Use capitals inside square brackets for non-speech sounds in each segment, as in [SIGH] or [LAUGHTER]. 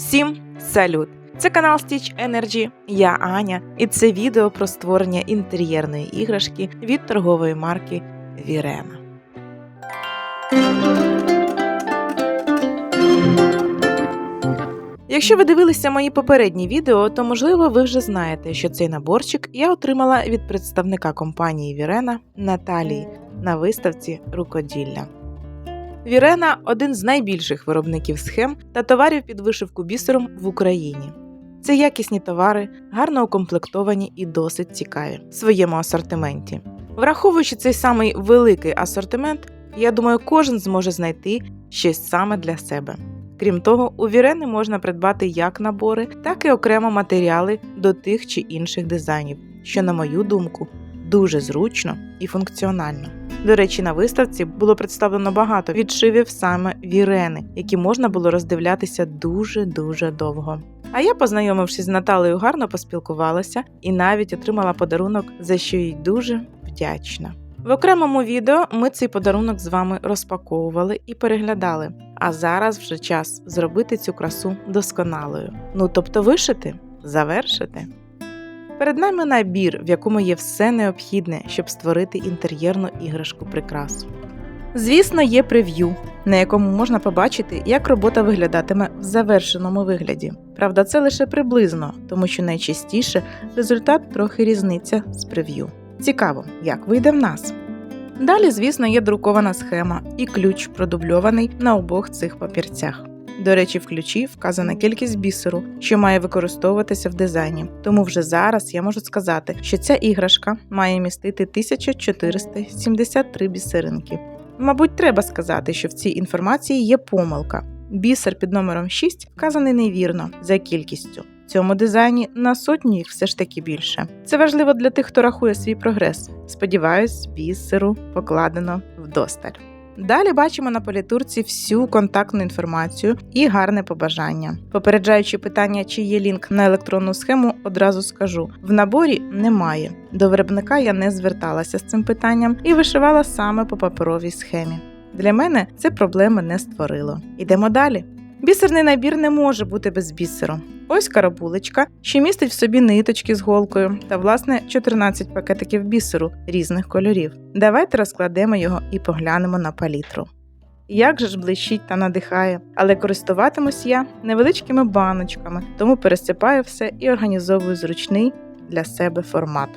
Всім салют! Це канал Stitch Energy, я Аня, і це відео про створення інтер'єрної іграшки від торгової марки Вірена. Якщо ви дивилися мої попередні відео, то можливо ви вже знаєте, що цей наборчик я отримала від представника компанії Вірена Наталії на виставці рукоділля. Вірена один з найбільших виробників схем та товарів під вишивку бісером в Україні. Це якісні товари, гарно укомплектовані і досить цікаві в своєму асортименті. Враховуючи цей самий великий асортимент, я думаю, кожен зможе знайти щось саме для себе. Крім того, у Вірени можна придбати як набори, так і окремо матеріали до тих чи інших дизайнів, що, на мою думку, дуже зручно і функціонально. До речі, на виставці було представлено багато відшивів саме Вірени, які можна було роздивлятися дуже-дуже довго. А я, познайомившись з Наталею, гарно поспілкувалася і навіть отримала подарунок, за що їй дуже вдячна. В окремому відео ми цей подарунок з вами розпаковували і переглядали. А зараз вже час зробити цю красу досконалою. Ну тобто вишити, завершити. Перед нами набір, в якому є все необхідне, щоб створити інтер'єрну іграшку прикрасу. Звісно, є прев'ю, на якому можна побачити, як робота виглядатиме в завершеному вигляді. Правда, це лише приблизно, тому що найчастіше результат трохи різниця з прев'ю. Цікаво, як вийде в нас. Далі, звісно, є друкована схема і ключ продубльований на обох цих папірцях. До речі, в ключі вказана кількість бісеру, що має використовуватися в дизайні. Тому вже зараз я можу сказати, що ця іграшка має містити 1473 бісеринки. Мабуть, треба сказати, що в цій інформації є помилка. Бісер під номером 6 вказаний невірно за кількістю. В цьому дизайні на сотню їх все ж таки більше. Це важливо для тих, хто рахує свій прогрес. Сподіваюсь, бісеру покладено вдосталь. Далі бачимо на політурці всю контактну інформацію і гарне побажання. Попереджаючи питання, чи є лінк на електронну схему, одразу скажу: в наборі немає. До виробника я не зверталася з цим питанням і вишивала саме по паперовій схемі. Для мене це проблеми не створило. Ідемо далі. Бісерний набір не може бути без бісеру. Ось карабулечка, що містить в собі ниточки з голкою та, власне, 14 пакетиків бісеру різних кольорів. Давайте розкладемо його і поглянемо на палітру. Як же ж блищить та надихає, але користуватимусь я невеличкими баночками, тому пересипаю все і організовую зручний для себе формат.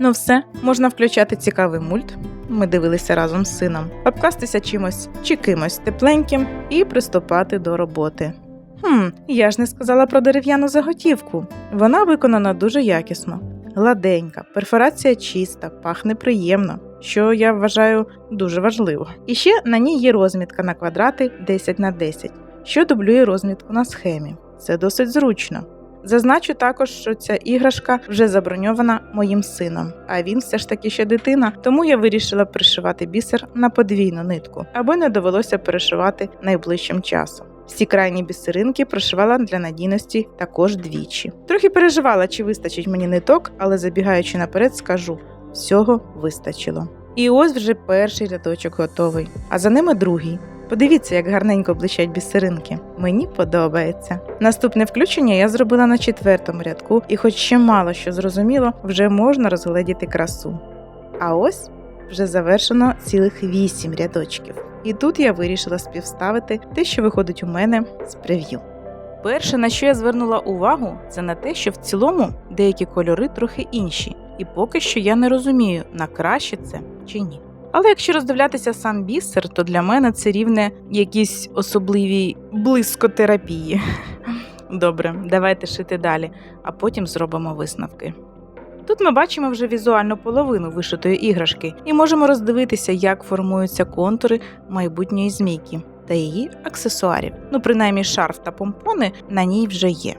Ну все, можна включати цікавий мульт. Ми дивилися разом з сином, обкластися чимось чи кимось тепленьким і приступати до роботи. Хм, я ж не сказала про дерев'яну заготівку. Вона виконана дуже якісно, гладенька, перфорація чиста, пахне приємно, що я вважаю дуже важливо. І ще на ній є розмітка на квадрати 10 на 10, що дублює розмітку на схемі. Це досить зручно. Зазначу також, що ця іграшка вже заброньована моїм сином, а він все ж таки ще дитина, тому я вирішила пришивати бісер на подвійну нитку, аби не довелося перешивати найближчим часом. Всі крайні бісеринки прошивала для надійності також двічі. Трохи переживала, чи вистачить мені ниток, але забігаючи наперед, скажу всього вистачило. І ось вже перший рядочок готовий, а за ними другий. Подивіться, як гарненько блищать бісеринки. Мені подобається. Наступне включення я зробила на четвертому рядку, і, хоч ще мало що зрозуміло, вже можна розгледіти красу. А ось вже завершено цілих вісім рядочків. І тут я вирішила співставити те, що виходить у мене з прев'ю. Перше, на що я звернула увагу, це на те, що в цілому деякі кольори трохи інші, і поки що я не розумію, на краще це чи ні. Але якщо роздивлятися сам бісер, то для мене це рівне якійсь особливій блискотерапії. [LAUGHS] Добре, давайте шити далі, а потім зробимо висновки. Тут ми бачимо вже візуальну половину вишитої іграшки і можемо роздивитися, як формуються контури майбутньої змійки та її аксесуарів. Ну, принаймні, шарф та помпони на ній вже є.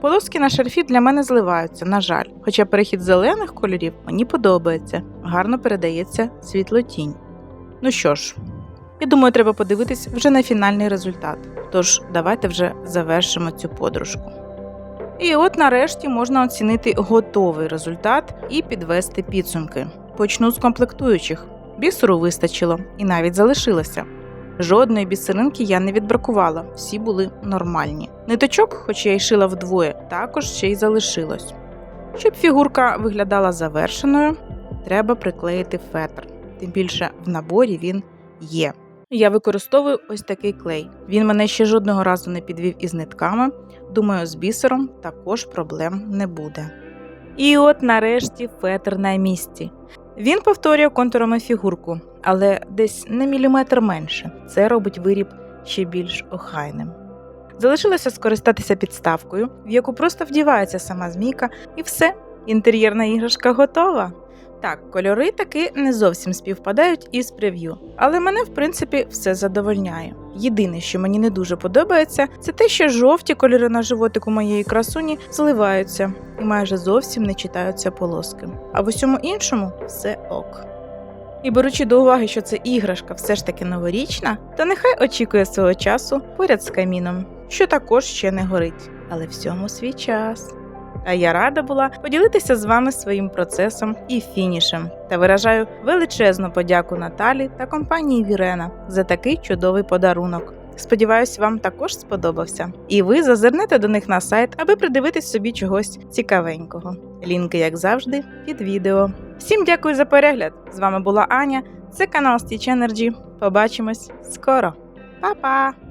Полоски на шарфі для мене зливаються, на жаль, хоча перехід зелених кольорів мені подобається, гарно передається світлотінь. Ну що ж, я думаю, треба подивитись вже на фінальний результат. Тож, давайте вже завершимо цю подружку. І от нарешті можна оцінити готовий результат і підвести підсумки. Почну з комплектуючих. Бісеру вистачило і навіть залишилося. Жодної бісеринки я не відбракувала, всі були нормальні. Ниточок, хоч я й шила вдвоє, також ще й залишилось. Щоб фігурка виглядала завершеною, треба приклеїти фетр. Тим більше в наборі він є. Я використовую ось такий клей. Він мене ще жодного разу не підвів із нитками. Думаю, з бісером також проблем не буде. І от нарешті фетр на місці. Він повторює контурами фігурку, але десь на міліметр менше. Це робить виріб ще більш охайним. Залишилося скористатися підставкою, в яку просто вдівається сама змійка, і все, інтер'єрна іграшка готова. Так, кольори таки не зовсім співпадають із прев'ю, але мене, в принципі, все задовольняє. Єдине, що мені не дуже подобається, це те, що жовті кольори на животику моєї красуні зливаються і майже зовсім не читаються полоски. А в усьому іншому все ок. І беручи до уваги, що це іграшка все ж таки новорічна, то нехай очікує свого часу поряд з каміном, що також ще не горить, але всьому свій час. А я рада була поділитися з вами своїм процесом і фінішем та виражаю величезну подяку Наталі та компанії Вірена за такий чудовий подарунок. Сподіваюсь, вам також сподобався, і ви зазирнете до них на сайт, аби придивитись собі чогось цікавенького. Лінки, як завжди, під відео. Всім дякую за перегляд! З вами була Аня. Це канал Stitch Energy. Побачимось скоро. Па-па!